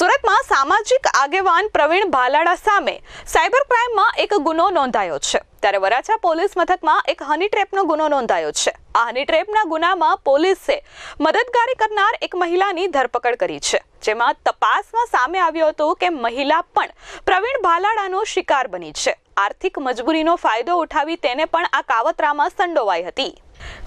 સુરતમાં સામાજિક આગેવાન પ્રવીણ ભાલાડા સામે સાયબર ક્રાઇમમાં એક ગુનો નોંધાયો છે. ત્યારે વરાછા પોલીસ મથકમાં એક હની ટ્રેપનો ગુનો નોંધાયો છે. આ હની ટ્રેપના ગુનામાં પોલીસે મદદગારી કરનાર એક મહિલાની ધરપકડ કરી છે. જેમાં તપાસમાં સામે આવ્યું હતું કે મહિલા પણ પ્રવીણ ભાલાડાનો શિકાર બની છે. આર્થિક મજબૂરીનો ફાયદો ઉઠાવી તેને પણ આ કાવતરામાં સંડોવાઈ હતી.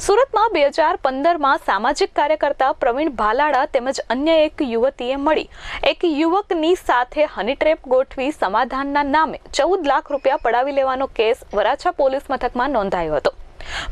સુરતમાં બે હજાર પંદરમાં સામાજિક કાર્યકર્તા પ્રવીણ ભાલાળા તેમજ અન્ય એક યુવતીએ મળી. એક યુવકની સાથે હની ટ્રેપ ગોઠવી સમાધાનના નામે ચૌદ લાખ રૂપિયા પડાવી લેવાનો કેસ વરાછા પોલીસ મથકમાં નોંધાયો હતો.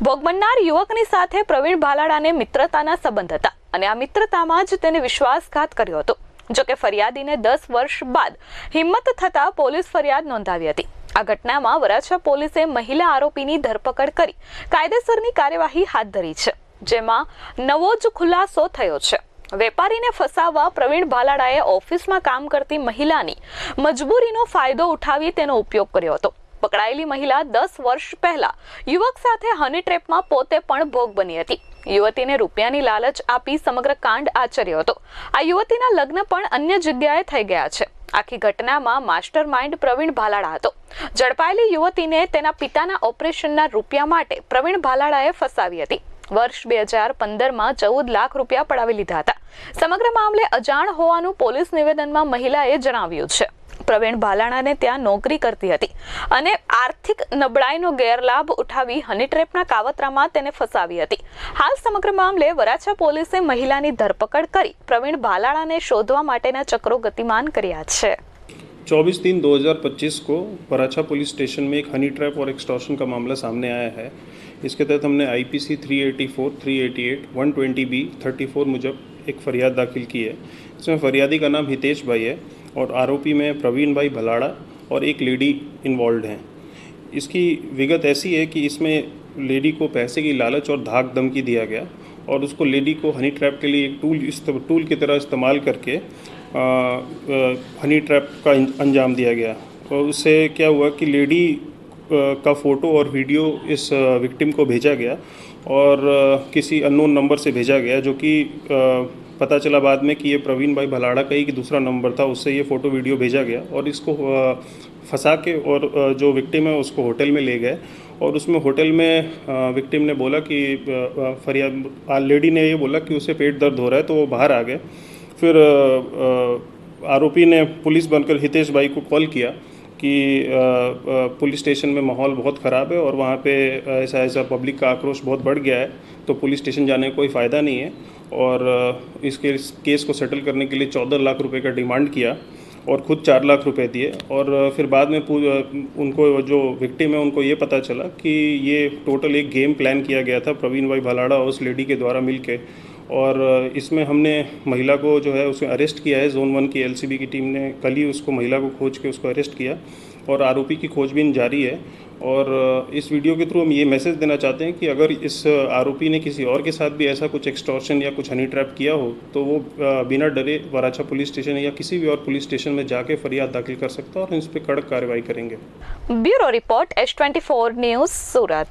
ભોગ બનનાર યુવકની સાથે પ્રવીણ ભાલાળાને મિત્રતાના સંબંધ હતા અને આ મિત્રતામાં જ તેને વિશ્વાસઘાત કર્યો હતો. જોકે ફરિયાદીને દસ વર્ષ બાદ હિંમત થતાં પોલીસ ફરિયાદ નોંધાવી હતી. આ ઘટનામાં વરાછા પોલીસે મહિલા આરોપીની ધરપકડ કરી, કાયદેસરની કાર્યવાહી હાથ ધરી છે, જેમાં નવો જ ખુલાસો થયો છે. વેપારીને ફસાવવા પ્રવીણ ભાલાડાએ ઓફિસમાં કામ કરતી મહિલાની મજબૂરીનો ફાયદો ઉઠાવી તેનો ઉપયોગ કર્યો હતો. પકડાયેલી મહિલા દસ વર્ષ પહેલા યુવક સાથે હની ટ્રેપમાં પોતે પણ ભોગ બની હતી. યુવતીને રૂપિયાની લાલચ આપી સમગ્ર કાંડ આચર્યો હતો. આ યુવતીના લગ્ન પણ અન્ય જગ્યાએ થઈ ગયા છે. આખી ઘટનામાં માસ્ટર માઇન્ડ પ્રવીણ ભાલાડા હતો. ઝડપાયેલી યુવતીને તેના પિતાના ઓપરેશનના રૂપિયા માટે પ્રવીણ ભાલાળાએ ફસાવી હતી. વર્ષ બે હજાર પંદરમાં ચૌદ લાખ રૂપિયા પડાવી લીધા હતા. સમગ્ર મામલે અજાણ હોવાનું પોલીસ નિવેદનમાં મહિલાએ જણાવ્યું છે. પ્રવીણ ભાલાણાને ત્યાં નોકરી કરતી હતી અને આર્થિક નબળાઈનો ગેરલાભ ઉઠાવી હની ટ્રેપના કાવતરામાં તેને ફસાવી હતી હાલ સમગ્ર મામલે વરાછા પોલીસે મહિલાની ધરપકડ કરી પ્રવીણ ભાલાણાને શોધવા માટેના ચક્રો ગતિમાન કર્યા છે चौबीस तीन 2025 को पराछा पुलिस स्टेशन में एक हनी ट्रैप और एक्सटॉर्शन का मामला सामने आया है इसके तहत हमने आईपीसी 384, 388, 120 बी 34 मुजब एक फरियाद दाखिल की है इसमें फरियादी का नाम हितेश भाई है और आरोपी में प्रवीण भाई भलाड़ा और एक लेडी इन्वॉल्व हैं। इसकी विगत ऐसी है कि इसमें लेडी को पैसे की लालच और धाक धमकी दिया गया और उसको लेडी को हनी ट्रैप के लिए एक टूल इस टूल की तरह इस्तेमाल करके आ, आ, हनी ट्रैप का अंजाम दिया गया। और उससे क्या हुआ कि लेडी का फ़ोटो और वीडियो इस विक्टिम को भेजा गया और किसी अननोन नंबर से भेजा गया जो कि पता चला बाद में कि ये प्रवीण भाई भलाड़ा का ही दूसरा नंबर था, उससे ये फ़ोटो वीडियो भेजा गया और इसको फंसा के और जो विक्टिम है उसको होटल में ले गए और उसमें होटल में विक्टिम ने बोला कि फरियाद लेडी ने ये बोला कि उसे पेट दर्द हो रहा है तो वो बाहर आ गए। फिर आरोपी ने पुलिस बनकर हितेश भाई को कॉल किया कि पुलिस स्टेशन में माहौल बहुत ख़राब है और वहाँ पे ऐसा ऐसा पब्लिक का आक्रोश बहुत बढ़ गया है तो पुलिस स्टेशन जाने का कोई फ़ायदा नहीं है। और इसके, इस केस को सेटल करने के लिए चौदह लाख रुपए का डिमांड किया। और खुद चार लाख रुपए दिए। और फिर बाद में उनको जो विक्टिम है, उनको ये पता चला कि ये टोटल एक गेम प्लान किया गया था प्रवीण भाई भलाड़ा और उस लेडी के द्वारा मिलके। और इसमें हमने महिला को जो है उसे अरेस्ट किया है जोन वन की एलसीबी की टीम ने। कल ही उसको महिला को खोज के उसको अरेस्ट किया और आरोपी की खोजबीन जारी है। और इस वीडियो के थ्रू हम ये मैसेज देना चाहते हैं कि अगर इस आरोपी ने किसी और के साथ भी ऐसा कुछ एक्सटॉर्शन या कुछ हनी ट्रैप किया हो तो वो बिना डरे वराछा पुलिस स्टेशन या किसी भी और पुलिस स्टेशन स्टेशन में जाके फरियाद दाखिल कर सकता है और इस पर कड़क कार्रवाई करेंगे। Bureau report, H twenty news, Surat.